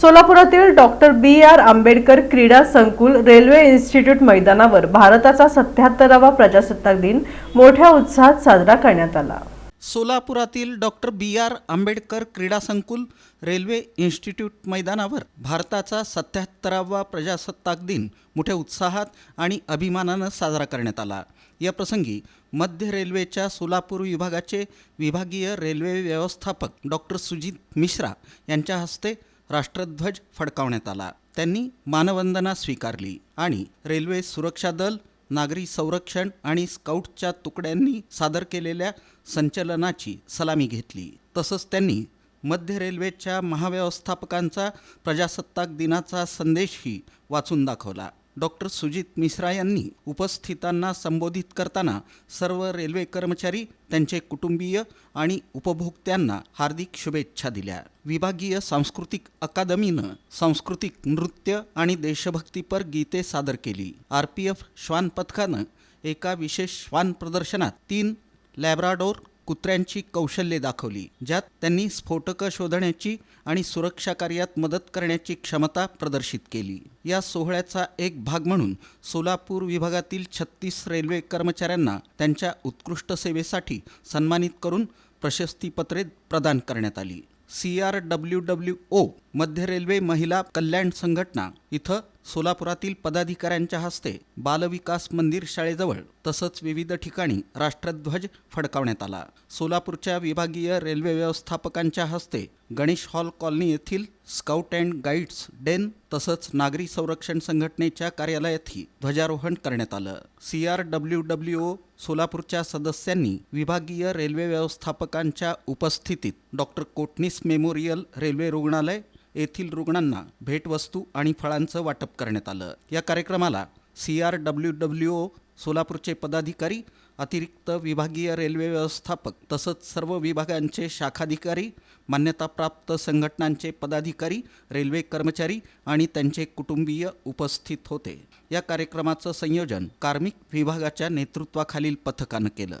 सोलापुरातील doctor B R Ambedkar क्रीडा संकुल railway institute मैदानावर भारताचा सत्याहत्तरावा प्रजासत्ताक दिन मोठ्या उत्साहात साजरा करण्यात आला. सोलापुरातील डॉक्टर बी आर आंबेडकर क्रीडा संकुल रेल्वे इन्स्टिट्यूट मैदानावर भारताचा सत्याहत्तरावा प्रजासत्ताक दिन मोठ्या उत्साहात आणि अभिमानानं साजरा करण्यात आला. या प्रसंगी मध्य रेल्वेच्या सोलापूर विभागाचे विभागीय रेल्वे व्यवस्थापक डॉक्टर सुजित मिश्रा यांच्या हस्ते राष्ट्रध्वज फडकावण्यात आला. त्यांनी मानवंदना स्वीकारली आणि रेल्वे सुरक्षा दल नागरी संरक्षण आणि स्काउटच्या तुकड्यांनी सादर केलेल्या संचलनाची सलामी घेतली. तसंच त्यांनी मध्य रेल्वेच्या महाव्यवस्थापकांचा प्रजासत्ताक दिनाचा संदेशही वाचून दाखवला. डॉक्टर सुजित मिश्रा यांनी उपस्थितांना संबोधित करताना सर्व रेल्वे कर्मचारी त्यांचे कुटुंबीय आणि उपभोक्त्यांना हार्दिक शुभेच्छा दिल्या. विभागीय सांस्कृतिक अकादमीनं सांस्कृतिक नृत्य आणि देशभक्तीपर गीते सादर केली. आर पी एफ श्वान पथकानं एका विशेष श्वान प्रदर्शनात तीन लॅब्राडोर कुत्र्यांची कौशल्ये दाखवली ज्यात त्यांनी स्फोटकं शोधण्याची आणि सुरक्षा कार्यात मदत करण्याची क्षमता प्रदर्शित केली. या सोहळ्याचा एक भाग म्हणून सोलापूर विभागातील छत्तीस रेल्वे कर्मचाऱ्यांना त्यांच्या उत्कृष्ट सेवेसाठी सन्मानित करून प्रशस्तीपत्रे प्रदान करण्यात आली. C R W W O मध्य रेल्वे महिला कल्याण संघटना इथं सोलापुरातील पदाधिकाऱ्यांच्या हस्ते बालविकास मंदिर शाळेजवळ तसंच विविध ठिकाणी राष्ट्रध्वज फडकावण्यात आला. सोलापूरच्या विभागीय रेल्वे व्यवस्थापकांच्या हस्ते गणेश हॉल कॉलनी येथील स्काउट अँड गाईड्स डेन तसंच नागरी संरक्षण संघटनेच्या कार्यालयातही ध्वजारोहण करण्यात आलं. C R W W O सोलापूरच्या सदस्यांनी विभागीय रेल्वे व्यवस्थापकांच्या उपस्थितीत डॉक्टर कोटणीस मेमोरियल रेल्वे रुग्णालय येथील रुग्णांना भेटवस्तू आणि फळांचं वाटप करण्यात आलं. या कार्यक्रमाला C R W W O सोलापूरचे पदाधिकारी अतिरिक्त विभागीय रेल्वे व्यवस्थापक तसंच सर्व विभागांचे शाखाधिकारी मान्यताप्राप्त संघटनांचे पदाधिकारी रेल्वे कर्मचारी आणि त्यांचे कुटुंबीय उपस्थित होते. या कार्यक्रमाचं संयोजन कार्मिक विभागाच्या नेतृत्वाखालील पथकानं केलं.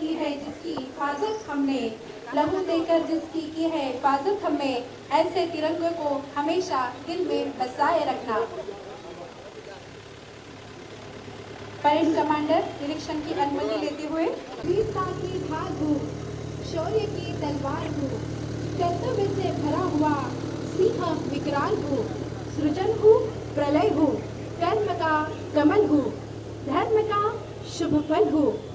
की है जिसकी हिफाजत हमने लहू देकर जिसकी की है हिफाजत हमने ऐसे तिरंगे को हमेशा दिल में बसाए रखना। परेड कमांडर निरीक्षण की अनुमति लेते हुए। की शौर्य की तलवार हो कर्तव्य से भरा हुआ सिंह विकराल हो सृजन हो प्रलय हो कर्म का कमल हो धर्म का शुभ फल हूँ